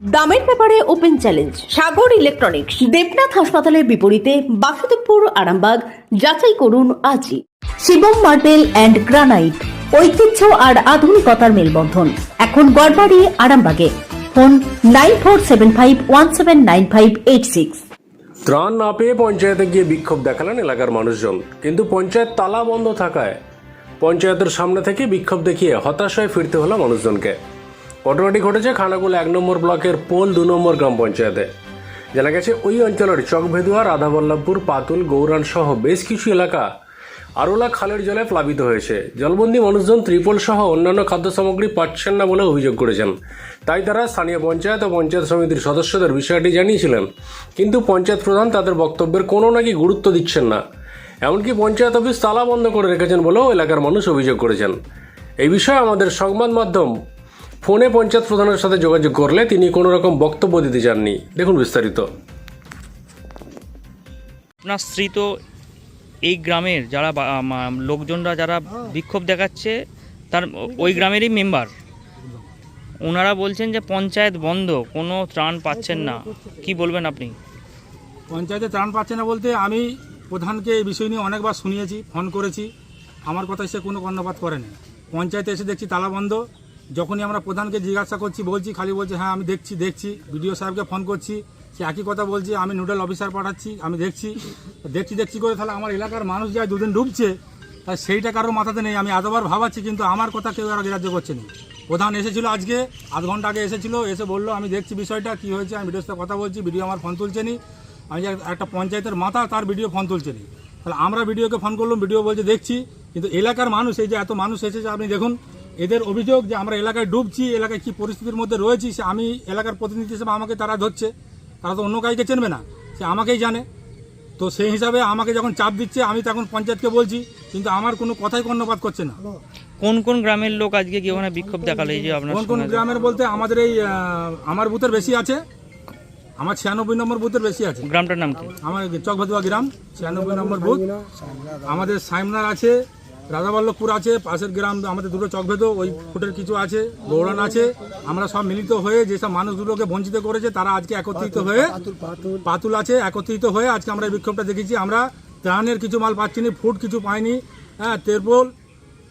দামের ব্যাপারে open challenge, Sagar electronics, Debnath হাসপাতালের বিপরীতে বাসুদেবপুর, আরামবাগ, যাচাই করুন আজই। শিবম মার্বেল অ্যান্ড গ্রানাইট, ঐতিহ্য আর আধুনিকতার মেলবন্ধন। এখন গড়বাড়ি, আরামবাগে। Phone nine four seven five one seven nine five eight six. ত্রাণ না পেয়ে পঞ্চায়েতে গিয়ে বিক্ষোভ দেখালেন এলাকার মানুষজন। কিন্তু পঞ্চায়েত তালা বন্ধ থাকায় পঞ্চায়েতের সামনে থেকে বিক্ষোভ দেখিয়ে হতাশ হয়ে ফিরতে হলো মানুষজনকে। ঘটনাটি ঘটেছে খানাকুল এক নম্বর ব্লকের পোল দু নম্বর গ্রাম পঞ্চায়েতে। জানা গেছে, ওই অঞ্চলের চকভেদুয়া, রাধাবল্লভপুর, পাতুল, গৌরান সহ বেশ কিছু এলাকা আরোলা খালের জলে প্লাবিত হয়েছে। জলবন্দী মানুষজন ত্রিপল সহ অন্যান্য খাদ্য সামগ্রী পাচ্ছেন না বলে অভিযোগ করেছেন। তাই তারা স্থানীয় পঞ্চায়েত ও পঞ্চায়েত সমিতির সদস্যদের বিষয়টি জানিয়েছিলেন। কিন্তু পঞ্চায়েত প্রধান তাদের বক্তব্যের কোনো নাকি গুরুত্ব দিচ্ছেন না। এমনকি পঞ্চায়েত অফিস তালা বন্ধ করে রেখেছেন বলেও এলাকার মানুষ অভিযোগ করেছেন। এই বিষয়ে আমাদের সংবাদ মাধ্যম ফোনে পঞ্চায়েত প্রধানের সাথে যোগাযোগ করলে তিনি কোনো রকম বক্তব্য দিতে চাননি। দেখুন বিস্তারিত। আপনার স্ত্রী তো এই গ্রামের যারা লোকজনরা যারা বিক্ষোভ দেখাচ্ছে তার ওই গ্রামেরই মেম্বার ওনারা বলছেন যে পঞ্চায়েত বন্ধ কোনো ত্রাণ পাচ্ছেন না। কি বলবেন আপনি? পঞ্চায়েতে ত্রাণ পাচ্ছে না বলতে আমি প্রধানকে এই বিষয় নিয়ে অনেকবার শুনিয়েছি ফোন করেছি। আমার কথায় সে কোনো কর্ণপাত করেনি। পঞ্চায়েতে এসে দেখছি তালা বন্ধ যখনই আমরা প্রধানকে জিজ্ঞাসা করছি, বলছি, খালি বলছে হ্যাঁ আমি দেখছি দেখছি। বিডিও সাহেবকে ফোন করছি, সে একই কথা বলছে, আমি নোডাল অফিসার পাঠাচ্ছি, আমি দেখছি। দেখছি দেখছি করে তাহলে আমার এলাকার মানুষ যায় দুদিন ডুবছে, তাই সেইটা কারোর মাথাতে নেই। আমি এতবার ভাবাচ্ছি, কিন্তু আমার কথা কেউ আর গ্রাহ্য করছে না। প্রধান এসেছিল আজকে, আধ ঘণ্টা আগে এসেছিল, এসে বলল, আমি দেখছি বিষয়টা, কি হয়েছে? আমি ভিডিওর সাথে কথা বলছি ভিডিও আমার ফোন তুলছে নি আমি যে একটা পঞ্চায়েতের মাথা, তার ভিডিও ফোন তুলছে নি তাহলে আমরা ভিডিওকে ফোন করলাম ভিডিও বলছে, দেখছি। কিন্তু এলাকার মানুষ, এই যে এত মানুষ এসেছে, আপনি দেখুন এদের অভিযোগ যে আমরা এলাকায় ডুবছি এলাকায় কি পরিস্থিতির মধ্যে রয়েছি সে আমি এলাকার প্রতিনিধি হিসেবে আমাকে তারা ধরছে। তারা তো অন্য কাউকে চেনবে না সে আমাকেই জানে। তো সেই হিসাবে আমাকে যখন চাপ দিচ্ছে আমি তখন পঞ্চায়েতকে বলছি কিন্তু আমার কোনো কথাই কর্ণপাত করছে না। কোন কোন গ্রামের লোক আজকে কি ওখানে বিক্ষোভ দেখাল? এই যে আপনার কোন কোন গ্রামের বলতে আমাদের এই আমার বুথের বেশি আছে। আমার ছিয়ানব্বই নম্বর বুথের বেশি আছে। গ্রামটার নাম কি? আমার চকভদুয়া গ্রাম ছিয়ানব্বই নম্বর বুথ। আমাদের সাইমনার আছে রাধাবল্লভপুর আছে, পাশের গ্রাম, আমাদের দুটো চকভেদ, ওই ফুটের কিছু আছে গৌরান আছে। আমরা সব মিলিত হয়ে যেসব মানুষগুলোকে বঞ্চিত করেছে, তারা আজকে একত্রিত হয়ে পাতুল আছে, একত্রিত হয়ে আজকে আমরা এই বিক্ষোভটা দেখেছি। আমরা ত্রাণের কিছু মাল পাচ্ছি না ফুড কিছু পাইনি। হ্যাঁ তেরপোল,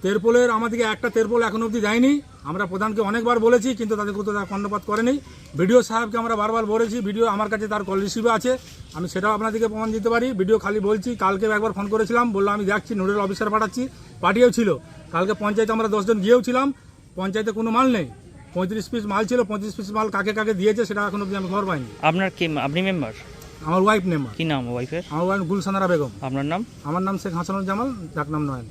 তেরপোলের আমাদেরকে একটা তেরপোল এখন অবধি দেয়নি। আমরা প্রধানকে অনেকবার বলেছি কিন্তু তাদের কোথাও তারা কর্ণপাত করেনি। ভিডিও সাহেবকে আমরা বারবার বলেছি ভিডিও আমার কাছে তার কল রিসিভও আছে আমি সেটাও আপনাদেরকে প্রমাণ দিতে পারি। ভিডিও খালি বলছি কালকে একবার ফোন করেছিলাম বলল আমি দেখছি নোডাল অফিসার পাঠাচ্ছি পাঠিয়েও ছিল। কালকে পঞ্চায়েতে আমরা দশজন গিয়েও ছিলাম পঞ্চায়েতে কোনো মাল নেই। পঁয়ত্রিশ পিস মাল ছিল পঁয়ত্রিশ পিস মাল কাকে কাকে দিয়েছে সেটা এখন অবধি আমি খবর পাইনি। আপনার কি আপনি মেম্বার আমার ওয়াইফ নেম কি নাম ওয়াইফের আমার ওয়াইফ গুলসানারা বেগম। আপনার নাম? আমার নাম শেখ হাসানুল জামাল যাক নাম নয়ন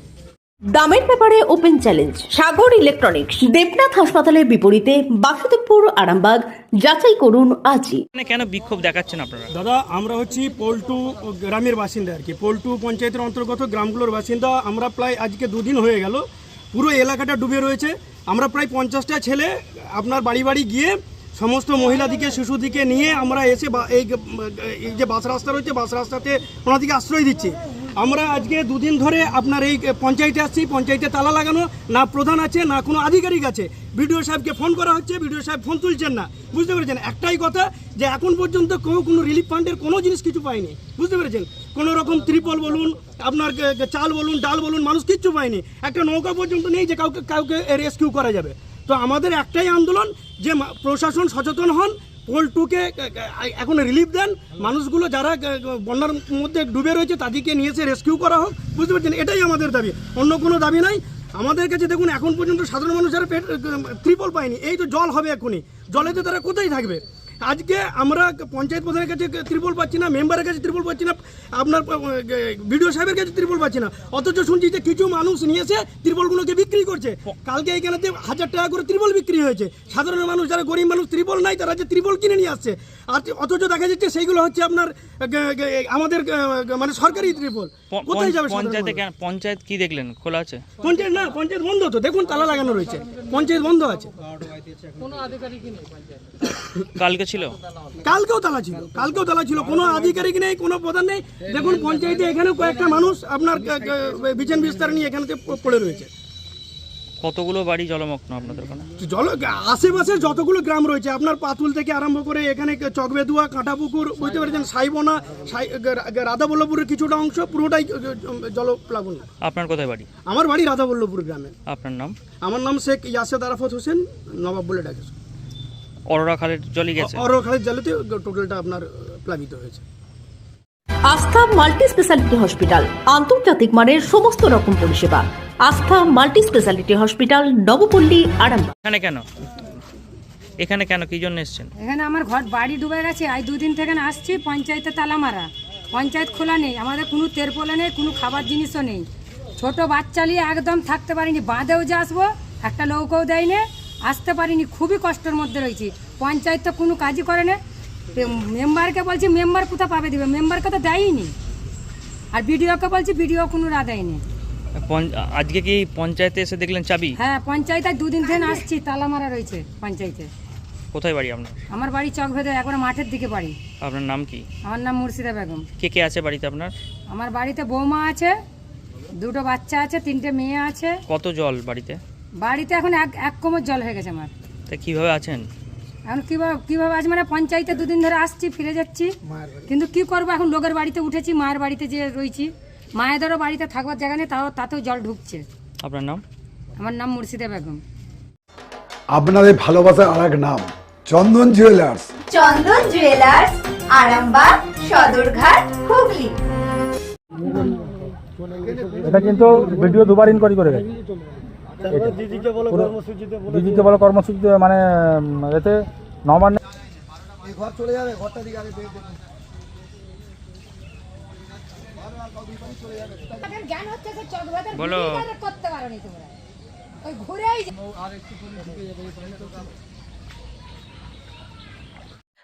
দামের ব্যাপারে open challenge Sagar electronics. Debnath হাসপাতালের বিপরীতে বাসুদেবপুর আরামবাগ যাচাই করুন আজই। এখানে কেন বিক্ষোভ দেখাচ্ছেন আপনারা? দাদা আমরা হচ্ছি পল্টু গ্রামের বাসিন্দা আর কি। পল্টু পঞ্চায়েতের অন্তর্গত গ্রামগুলোর বাসিন্দা। আমরা প্রায় আজকে দুদিন হয়ে গেল। পুরো এলাকাটা ডুবে রয়েছে। আমরা প্রায় পঞ্চাশটা ছেলে আপনার বাড়ি বাড়ি গিয়ে সমস্ত মহিলাদিকে শিশুদিকে নিয়ে আমরা এসে বা- এই এই যে বাস রাস্তা রয়েছে বাস রাস্তাতে ওনাদিকে আশ্রয় দিচ্ছি। আমরা আজকে দুদিন ধরে আপনার এই পঞ্চায়েতে আসছি, পঞ্চায়েতে তালা লাগানো, না প্রধান আছে, না কোনো আধিকারিক আছে। বিডিও সাহেবকে ফোন করা হচ্ছে, বিডিও সাহেব ফোন তুলছেন না। বুঝতে পেরেছেন? একটাই কথা যে এখন পর্যন্ত কেউ কোনো রিলিফ ফান্ডের কোনো জিনিস কিছু পায়নি। বুঝতে পেরেছেন? কোনো রকম ত্রিপল বলুন, আপনার চাল বলুন, ডাল বলুন, মানুষ কিচ্ছু পায়নি। একটা নৌকা পর্যন্ত নেই যে কাউকে কাউকে রেস্কিউ করা যাবে। তো আমাদের একটাই আন্দোলন যে প্রশাসন সচেতন হন পোলটুকে এখন রিলিফ দেন। মানুষগুলো যারা বন্যার মধ্যে ডুবে রয়েছে, তাদেরকে নিয়ে এসে রেস্কিউ করা হোক। বুঝতে পারছেন? এটাই আমাদের দাবি। অন্য কোনো দাবি নাই। আমাদের কাছে দেখুন, এখন পর্যন্ত সাধারণ মানুষ যারা পেট ত্রিপল পায়নি। এই তো জল হবে এখনই। জলে তো তারা কোথায় থাকবে? আজকে আমরা পঞ্চায়েত প্রধানের কাছে ত্রিপল পাচ্ছি না মেম্বারের কাছে ত্রিপল পাচ্ছি না আপনার বিডিও সাহেবের কাছে ত্রিপল পাচ্ছি না। অথচ শুনছি যে কিছু মানুষ নিয়ে এসে ত্রিপলগুলোকে বিক্রি করছে। কালকে এইখানেতে হাজার টাকা করে ত্রিপল বিক্রি হয়েছে। সাধারণ মানুষ যারা গরিব মানুষ ত্রিপল নাই তারা যে ত্রিপল কিনে নিয়ে আসছে। আর অথচ দেখা যাচ্ছে সেইগুলো হচ্ছে আপনার আমাদের মানে সরকারি ত্রিপল। কোথায় যাবে পঞ্চায়েতে কেন পঞ্চায়েত কি দেখলেন? খোলা আছে? পঞ্চায়েত না পঞ্চায়েত বন্ধ তো। দেখুন তালা লাগানো রয়েছে। পঞ্চায়েত বন্ধ আছে। কালকে ছিল? কালকেও তালা ছিল কালকেও তালা ছিল। কোনো আধিকারিক নেই কোনো প্রধান নেই। দেখুন পঞ্চায়েতে এখানেও কয়েকটা মানুষ আপনার বিছান বিস্তার নিয়ে এখানে পড়ে রয়েছে। কতগুলো বাড়ি জলমগ্ন আপনাদের ওখানে? জল আশেপাশে যতগুলো গ্রাম রয়েছে আপনার পাতুল থেকে আরম্ভ করে এখানে চকবেদুয়া কাঁটাপুকুর বুঝতে পেরেছেন সাইবনা সাই রাধাবল্লভপুরের কিছুটা অংশ পুরোটাই জলপ্লাবন। আপনার কোথায় বাড়ি? আমার বাড়ি রাধাবল্লভপুর গ্রামে। আপনার নাম? আমার নাম শেখ ইয়াসেদ আরাফত হোসেন নবাব বলে ডাকে। অরোরা খালের জলই গেছে। অর খালের জালেতে টোটালটা আপনার প্লাবিত হয়েছে। আস্থা মাল্টি স্পেশালিটি হসপিটাল আন্তর্জাতিক মানের সমস্ত রকম পরিষেবা। Astha multi speciality hospital Nabapalli Arambagh. এখানে কেন? এখানে কেন? কি জন্য এসছেন? এখানে আমার ঘর বাড়ি ডুবে গেছে। আজ দুদিন থেকে না আসছি পঞ্চায়েতে তালা মারা। পঞ্চায়েত খোলা নেই আমাদের কোনো তেরপোলা নেই কোনো খাবার জিনিসও নেই। ছোট বাচ্চা নিয়ে একদম থাকতে পারিনি বাঁধেও যে আসব একটা নৌকাও দেয়নি। আসতে পারিনি খুবই কষ্টের মধ্যে রয়েছি। পঞ্চায়েত তো কোনো কাজই করে না। মেম্বারকে বলছি মেম্বার কোথা পাবে দিবে? মেম্বারকে তো দেয়নি আর বিডিওকে বলছি বিডিও কোনো রা দেয়নি। আজকে কি পঞ্চায়েতে এসে দেখলেন চাবি? হ্যাঁ পঞ্চায়েত দুদিন ধরে আসছি তালা মারা রয়েছে পঞ্চায়েতে। কোথায় বাড়ি আপনার? আমার বাড়ি চক ভেদে একবার মাঠের দিকে বাড়ি। আপনার নাম কি? আমার নাম মুর্শিদা বেগম। কে কে আছে বাড়িতে আপনার? আমার বাড়িতে বৌমা আছে দুটো বাচ্চা আছে তিনটে মেয়ে আছে। কত জল বাড়িতে? বাড়িতে এখন এক এক কোমর জল হয়ে গেছে আমার। তা কীভাবে আছেন? এখন কীভাবে কীভাবে আজ মানে পঞ্চায়েতে দুদিন ধরে আসছি ফিরে যাচ্ছি। কিন্তু কি করব? এখন লোকের বাড়িতে উঠেছি মায়ের বাড়িতে যে রয়েছি। মায়েদেরও বাড়িতে থাকবার জায়গা নেই তাও তাতেও জল ঢুকছে। আপনার নাম? আমার নাম মুর্শিদা বেগম। আপনাদের ভালোবাসার আর এক নাম চন্দন জুয়েলার্স। চন্দন জুয়েলার্স আরামবাগ সদরঘাট হুগলি। এটা কিন্তু ভিডিও দুবার ইনকোয়ারি করে গেছে। দিদিকে বলো কর্মসূচিতে মানে এতে নবান্ন বলো। করতে পারো নি তোমরা। ওই ঘুরেই